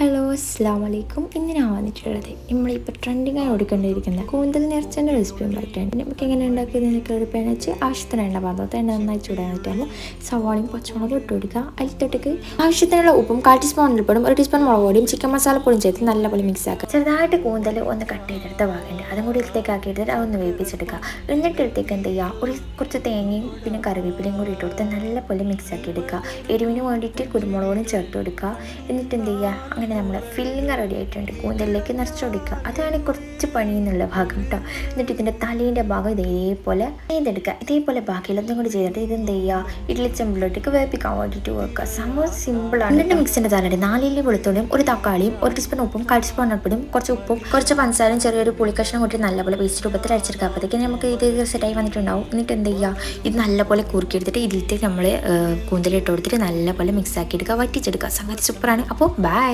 Hello അസ്സാം വലൈക്കും ഇന്ന് ഞാൻ വന്നിട്ടുള്ളത് നമ്മളിപ്പോൾ ട്രെൻഡിങ്ങായി ഓടിക്കൊണ്ടിരിക്കുന്ന കൂന്തൽ നേർച്ചേന്റെ റെസിപ്പി ഉണ്ടായിട്ടുണ്ട് നമുക്ക് എങ്ങനെ ഉണ്ടാക്കിയതിനൊക്കെ ഒരു വെച്ച് ആവശ്യത്തിന് എണ്ണ പാത്രത്തെ എണ്ണ നന്നായി ചൂടാൻ പറ്റുമ്പോൾ സവാളയും പച്ചമുളകും ഇട്ട് കൊടുക്കുക അതിലത്തോട്ടേക്ക് ആവശ്യത്തിനുള്ള ഉപ്പും കാൽ ടീസ്പൂൺ മഞ്ഞൾപ്പൊടിയും ഒരു ടീസ്പൂൺ മുളക് പൊടിയും ചിക്കൻ മസാലപ്പൊടിയും ചേർത്ത് നല്ലപോലെ മിക്സ് ആക്കുക ചെറുതായിട്ട് കൂന്തൽ ഒന്ന് കട്ട് ചെയ്തെടുത്ത ഭാഗമുണ്ട് അതും കൂടി ഇതിലേക്ക് ആക്കിയിട്ട് അതൊന്ന് വേവിച്ചെടുക്കുക എന്നിട്ട് ഇടത്തേക്ക് എന്ത് ചെയ്യുക ഒരു കുറച്ച് തേങ്ങയും പിന്നെ കറിവേപ്പിലയും കൂടി ഇട്ട് കൊടുത്ത് നല്ലപോലെ മിക്സ് ആക്കി എടുക്കുക എരിവിന് വേണ്ടിയിട്ട് കുരുമുളകും ചേർത്ത് കൊടുക്കുക എന്നിട്ട് എന്ത് ചെയ്യുക അങ്ങനെ നമ്മൾ ഫില്ലിങ് റെഡി ആയിട്ടുണ്ട്. കൂന്തലിലേക്ക് നിറച്ച് കൊടുക്കുക. അതാണ് കുറച്ച് പണി എന്നുള്ള ഭാഗം കേട്ടോ എന്നിട്ട് ഇതിന്റെ തലേന്റെ ഭാഗം ഇതേപോലെ ചെയ്തെടുക്കുക ഇതേപോലെ ബാക്കിയുള്ളതും കൂടി ചെയ്തിട്ട് ഇത് എന്ത് ചെയ്യുക? ഇഡ്ഡലി ചെമ്പിലോട്ടേക്ക് വേപ്പിക്കാൻ വേണ്ടിയിട്ട് വെക്കുക. സംഭവം സിമ്പിളാണ് രണ്ട് മിക്സിന്റെ തലയുടെ നാലില്ലി വെളുത്തുള്ളിയും ഒരു തക്കാളിയും ഒരു ടീസ്പൂൺ ഉപ്പും കാൽ ടീസ്പൂൺ അപ്പിടും കുറച്ച് ഉപ്പും കുറച്ച് പഞ്ചസാരയും ചെറിയൊരു പുളിക്കഷ്ണം കൂട്ടി നല്ലപോലെ പേസ്റ്റ് രൂപത്തിൽ അരച്ചെടുക്കുക. അപ്പോഴത്തേക്ക് നമുക്ക് ഇത് സെറ്റായി വന്നിട്ടുണ്ടാവും. എന്നിട്ട് എന്ത് ചെയ്യുക? ഇത് നല്ലപോലെ കുറുക്കിയെടുത്തിട്ട് ഇതിലേക്ക് നമ്മൾ കൂന്തലിട്ട് കൊടുത്തിട്ട് നല്ലപോലെ മിക്സ് ആക്കി എടുക്കുക. വറ്റിച്ചെടുക്കുക. സംഗതി സൂപ്പറാണ് അപ്പോൾ ബൈ